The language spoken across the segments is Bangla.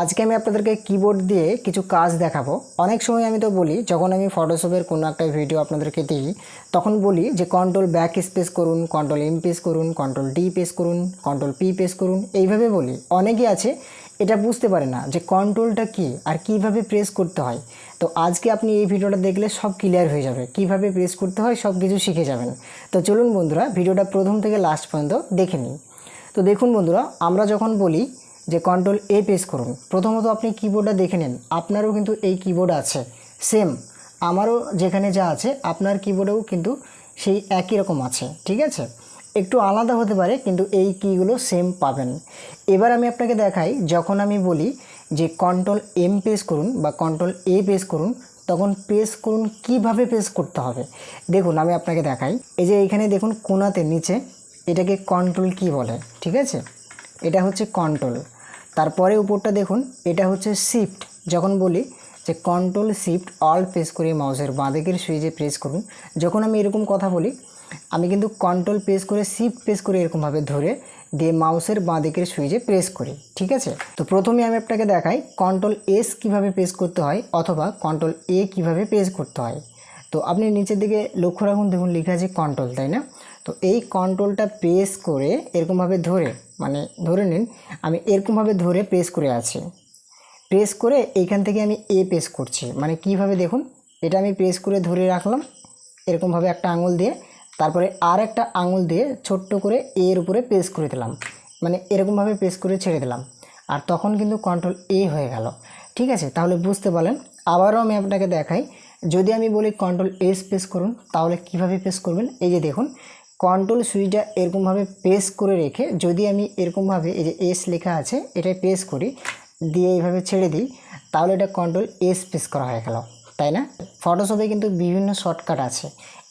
আজকে আমি আপনাদেরকে কিবোর্ড দিয়ে কিছু কাজ দেখাবো। অনেক সময় আমি তো বলি, যখন আমি ফটোশপের কোনো একটা ভিডিও আপনাদেরকে দিই, তখন বলি যে কন্ট্রোল ব্যাক স্পেস করুন কন্ট্রোল এম পেস করুন কন্ট্রোল ডি পেস করুন কন্ট্রোল পি পেস করুন, এইভাবে বলি। অনেকেই আছে, এটা বুঝতে পারে না যে কন্ট্রোলটা কী আর কীভাবে প্রেস করতে হয়। তো আজকে আপনি এই ভিডিওটা দেখলে সব ক্লিয়ার হয়ে যাবে, কীভাবে প্রেস করতে হয় সব কিছু শিখে যাবেন। তো চলুন বন্ধুরা ভিডিওটা প্রথম থেকে লাস্ট পর্যন্ত দেখে নিই। তো দেখুন বন্ধুরা, আমরা যখন বলি যে কন্ট্রোল এ প্রেস করুন। প্রথমত আপনি কিবোর্ডটা দেখে নিন। আপনারও কিন্তু এই কিবোর্ড আছে। সেম আমারও যেখানে যা আছে, আপনার কিবোর্ডেও কিন্তু সেই একই রকম আছে। ঠিক আছে? একটু আলাদা হতে পারে, কিন্তু এই কিগুলো সেম পাবেন। এবার আমি আপনাকে দেখাই, যখন আমি বলি যে কন্ট্রোল এম প্রেস করুন বা কন্ট্রোল এ প্রেস করুন, তখন প্রেস করুন কীভাবে প্রেস করতে হবে? দেখুন, আমি আপনাকে দেখাই। এই যে এইখানে দেখুন, কোনাতে নিচে এটাকে কন্ট্রোল কি বলে। ঠিক আছে? এটা হচ্ছে কন্ট্রোল তারপরে উপরটা দেখুন, এটা হচ্ছে শিফট যখন বলি যে কন্ট্রোল শিফট অল প্রেস করে মাউসের বাঁদিকের সুইচে প্রেস করুন। যখন আমি এরকম কথা বলি, আমি কিন্তু কন্ট্রোল প্রেস করে শিফট প্রেস করে এরকমভাবে ধরে দিয়ে মাউসের বাঁদিকের সুইচে প্রেস করি, ঠিক আছে? তো প্রথমে আমি আপনাকে দেখাই কন্ট্রোল এস কীভাবে প্রেস করতে হয় অথবা কন্ট্রোল এ কীভাবে প্রেস করতে হয়। তো আপনি নিচের দিকে লক্ষ্য রাখুন, দেখুন লেখা আছে কন্ট্রোল তাই না? তো এই কন্ট্রোলটা প্রেস করে এরকমভাবে ধরে মানে ধরে নিন, আমি এরকমভাবে ধরে প্রেস করে আছি। প্রেস করে এইখান থেকে আমি এ প্রেস করছি। মানে কীভাবে দেখুন, এটা আমি প্রেস করে ধরে রাখলাম, এরকমভাবে একটা আঙুল দিয়ে, তারপরে আর একটা আঙুল দিয়ে ছোট্ট করে এর উপরে প্রেস করে দিলাম। মানে এরকমভাবে প্রেস করে ছেড়ে দিলাম। আর তখন কিন্তু কন্ট্রোল এ হয়ে গেল। ঠিক আছে? তাহলে বুঝতে পারলেন। আবারও আমি আপনাকে দেখাই। যদি আমি বলি কন্ট্রোল এস প্রেস করুন, তাহলে কীভাবে প্রেস করবেন? এই যে দেখুন কন্ট্রোল সুইচটা এরকমভাবে প্রেস করে রেখে যদি আমি এরকমভাবে এই যে এস লেখা আছে এটা প্রেস করি, দিয়ে এইভাবে ছেড়ে দিই, তাহলে এটা কন্ট্রোল এস প্রেস করা হয়ে গেল, তাই না? ফটোশপে কিন্তু বিভিন্ন শর্টকাট আছে।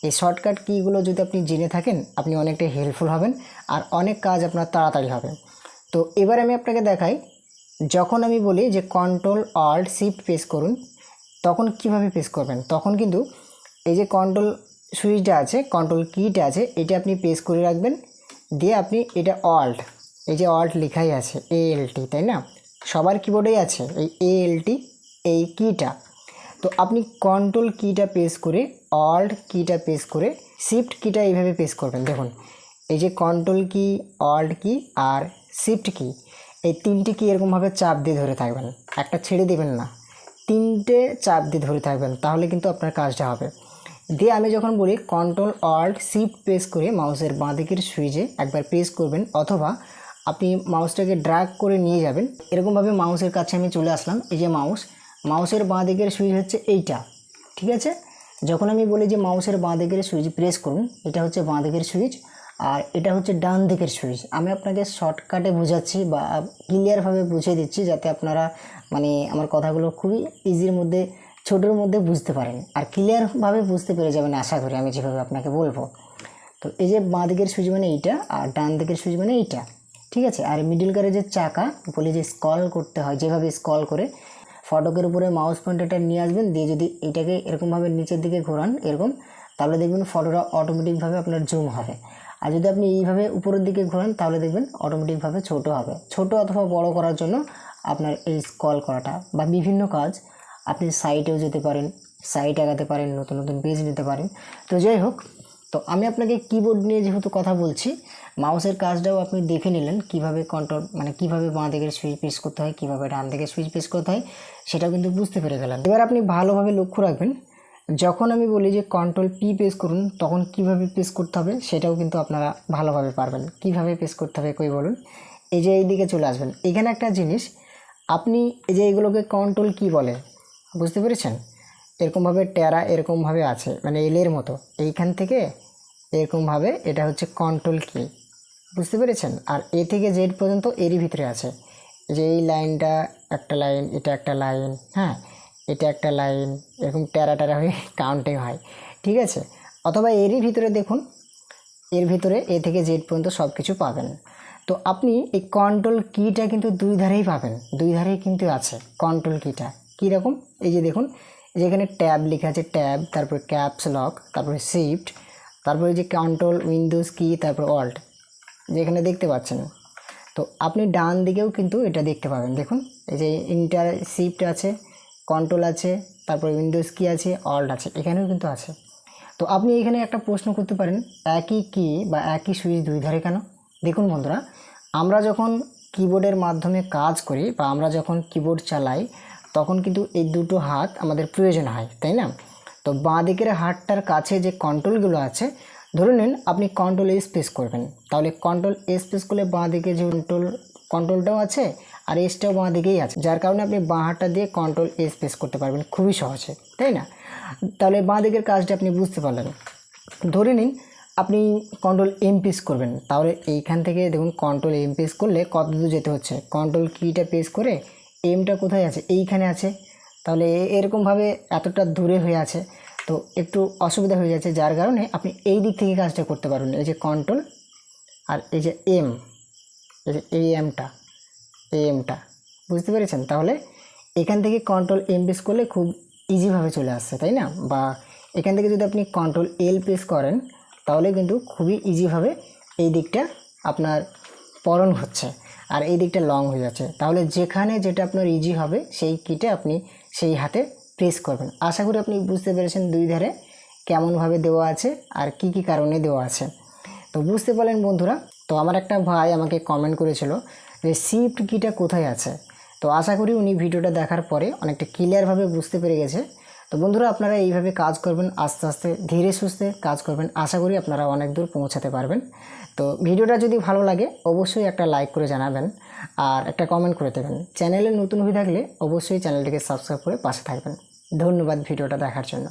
এই শর্টকাট কীগুলো যদি আপনি জেনে থাকেন, আপনি অনেকটা হেল্পফুল হবেন, আর অনেক কাজ আপনার তাড়াতাড়ি হবে। তো এবার আমি আপনাকে দেখাই, যখন আমি বলি যে কন্ট্রোল অল্ট শিফট প্রেস করুন, তখন কীভাবে প্রেস করবেন? তখন কিন্তু এই যে কন্ট্রোল সুইচটা আছে কন্ট্রোল কিটা আছে, এটা আপনি প্রেস করে রাখবেন, দিয়ে আপনি এটা অল্ট এই যে অল্ট লেখাই আছে এএলটি তাই না? সবার কিবোর্ডেই আছে, এই এএলটি এই কিটা তো আপনি কন্ট্রোল কিটা প্রেস করে অল্ট কিটা প্রেস করে শিফট কিটা এইভাবে প্রেস করবেন। দেখুন, এই যে কন্ট্রোল কি অল্ট কি আর শিফট কি এই তিনটে কি এরকমভাবে চাপ দিয়ে ধরে থাকবেন। একটা ছেড়ে দেবেন না। তিনটে চাপ দিয়ে ধরে থাকবেন, তাহলে কিন্তু আপনার কাজটা হবে। দিয়ে আমি যখন বলি কন্ট্রোল অল্ট শিফট প্রেস করে মাউসের বাঁ দিকের সুইচে একবার প্রেস করবেন, অথবা আপনি মাউসটাকে ড্র্যাগ করে নিয়ে যাবেন। এরকমভাবে মাউসের কাছে আমি চলে আসলাম, এই যে মাউস মাউসের বাঁ দিকের সুইচ হচ্ছে এইটা, ঠিক আছে? যখন আমি বলি যে মাউসের বাঁ দিকের সুইচ প্রেস করুন, এটা হচ্ছে বাঁ দিকের সুইচ আর এটা হচ্ছে ডান দিকের সুইচ আমি আপনাকে শর্টকাটে বোঝাচ্ছি বা ক্লিয়ারভাবে বুঝিয়ে দিচ্ছি যাতে আপনারা মানে আমার কথাগুলো খুবই ইজির মধ্যে ছোটোর মধ্যে বুঝতে পারেন। আর ক্লিয়ারভাবে বুঝতে পেরে যাবেন আশা করি আমি যেভাবে আপনাকে বলব। তো এই যে বাঁ দিকের সুইচ মানে এইটা আর ডান দিকের সুইচ মানে এইটা, ঠিক আছে? আর মিডিল কারে যে চাকা বলি যে স্কল করতে হয়, যেভাবে স্কল করে, ফটকের উপরে মাউস পয়েন্টারটা নিয়ে আসবেন, দিয়ে যদি এটাকে এরকমভাবে নিচের দিকে ঘোরান, এরকম, তাহলে দেখবেন ফটোটা অটোমেটিকভাবে আপনার জুম হবে। আর যদি আপনি এইভাবে উপরের দিকে ঘোরান, তাহলে দেখবেন অটোমেটিকভাবে ছোট হবে। ছোট অথবা বড় করার জন্য আপনার এই স্কল করাটা বা বিভিন্ন কাজ আপনি সাইটেও যেতে পারেন সাইট আগাতে পারেন, নতুন নতুন পেজ নিতে পারেন। তো যাই হোক, তো আমি আপনাকে কিবোর্ড নিয়ে যেহেতু কথা বলছি মাউসের কাজটাও আপনি দেখে নিলেন, কীভাবে কন্ট্রোল মানে কীভাবে বাঁ দিকের সুইচ প্রেস করতে হয়, কীভাবে ডান দিকের সুইচ প্রেস করতে হয়, সেটাও কিন্তু বুঝতে পেরে গেলেন। এবার আপনি ভালোভাবে লক্ষ্য রাখবেন, যখন আমি বলি যে কন্ট্রোল পি প্রেস করুন, তখন কীভাবে প্রেস করতে হবে, সেটাও কিন্তু আপনারা ভালোভাবে পারবেন। কীভাবে প্রেস করতে হবে কই বলুন। এই যে এই দিকে চলে আসবেন। এখানে একটা জিনিস, আপনি এই যে এগুলোকে কন্ট্রোল কি বলে বুঝতে পেরেছেন? এরকমভাবে ট্যারা এরকমভাবে আছে মানে এলের মতো। এইখান থেকে এরকমভাবে এটা হচ্ছে কন্ট্রোল কি বুঝতে পেরেছেন? আর এ থেকে জেড পর্যন্ত এরই ভিতরে আছে। যে এই লাইনটা একটা লাইন, এটা একটা লাইন হ্যাঁ? এটা একটা লাইন, এরকম ট্যারা ট্যারা হয়ে কাউন্টিং হয়। ঠিক আছে? অথবা এরই ভিতরে দেখুন, এর ভিতরে এ থেকে জেড পর্যন্ত সব কিছু পাবেন। তো আপনি এই কন্ট্রোল কিটা কিন্তু দুই ধারেই পাবেন। দুই ধারেই কিন্তু আছে কন্ট্রোল কিটা কীরকম এই যে দেখুন যেখানে ট্যাব লেখা আছে, ট্যাব, তারপর ক্যাপস লক, তারপরে শিফট, তারপরে যে কন্ট্রোল, উইন্ডোজ কি, তারপর অল্ট যেখানে দেখতে পাচ্ছেন। তো আপনি ডান দিকেও কিন্তু এটা দেখতে পাবেন। দেখুন, এই যে ইন্টার শিফট আছে, কন্ট্রোল আছে, তারপর উইন্ডোজ কি আছে, অল্ট আছে, এখানেও কিন্তু আছে। তো আপনি এখানে একটা প্রশ্ন করতে পারেন, একই কি বা একই সুইচ দুই ধারে কেন? দেখুন বন্ধুরা, আমরা যখন কিবোর্ডের মাধ্যমে কাজ করি বা আমরা যখন কিবোর্ড চালাই তখন কিন্তু এই দুটো হাত আমাদের প্রয়োজন হয়, তাই না? তো বাঁ দিকের হাতটার কাছে যে কন্ট্রোলগুলো আছে, ধরে নিন আপনি কন্ট্রোল এস প্রেস করবেন। তাহলে কন্ট্রোল এস প্রেস করলে বাঁ দিকে যে কন্ট্রোল কন্ট্রোলটাও আছে আর এসটাও বাঁ দিকেই আছে। যার কারণে আপনি বাঁ হাতটা দিয়ে কন্ট্রোল এস প্রেস করতে পারবেন খুবই সহজে, তাই না? তাহলে বাঁ দিকের কাজটা আপনি বুঝতে পারলেন। ধরে নিন আপনি কন্ট্রোল এম প্রেস করবেন। তাহলে এইখান থেকে দেখুন কন্ট্রোল এম প্রেস করলে কত দূর যেতে হচ্ছে? কন্ট্রোল কিটা প্রেস করে এমটা কোথায় আছে? এইখানে আছে। তাহলে এরকমভাবে এতটা দূরে হয়ে আছে, তো একটু অসুবিধা হয়ে যাচ্ছে। যার কারণে আপনি এই দিক থেকে কাজটা করতে পারবেন এই যে কন্ট্রোল আর এই যে এম এই যে এই এমটা এই এমটা বুঝতে পেরেছেন? তাহলে এখান থেকে কন্ট্রোল এম প্রেস করলে খুব ইজিভাবে চলে আসছে, তাই না? বা এখান থেকে যদি আপনি কন্ট্রোল এল প্রেস করেন, তাহলে কিন্তু খুবই ইজিভাবে এই দিকটা আপনার পরন হচ্ছে। আর এই দিকটা লং হয়ে যাচ্ছে। তাহলে যেখানে যেটা আপনার ইজি হবে, সেই কিটে আপনি সেই হাতে প্রেস করবেন। আশা করি আপনি বুঝতে পেরেছেন দুই ধারে কেমনভাবে দেওয়া আছে আর কি কি কারণে দেওয়া আছে। তো বুঝতে পারলেন বন্ধুরা? তো আমার একটা ভাই আমাকে কমেন্ট করেছিল যে শিফট কিটা কোথায় আছে? তো আশা করি উনি ভিডিওটা দেখার পরে অনেকটা ক্লিয়ারভাবে বুঝতে পেরে গেছে। তো বন্ধুরা, আপনারা এইভাবে কাজ করবেন, আস্তে আস্তে ধীরে সুস্থে কাজ করবেন, আশা করি আপনারা অনেক দূর পৌঁছাতে পারবেন। তো ভিডিওটা যদি ভালো লাগে, অবশ্যই একটা লাইক করে জানাবেন আর একটা কমেন্ট করে দেবেন। চ্যানেলে নতুন হয়ে থাকলে অবশ্যই চ্যানেলটিকে সাবস্ক্রাইব করে পাশে থাকবেন। ধন্যবাদ ভিডিওটা দেখার জন্য।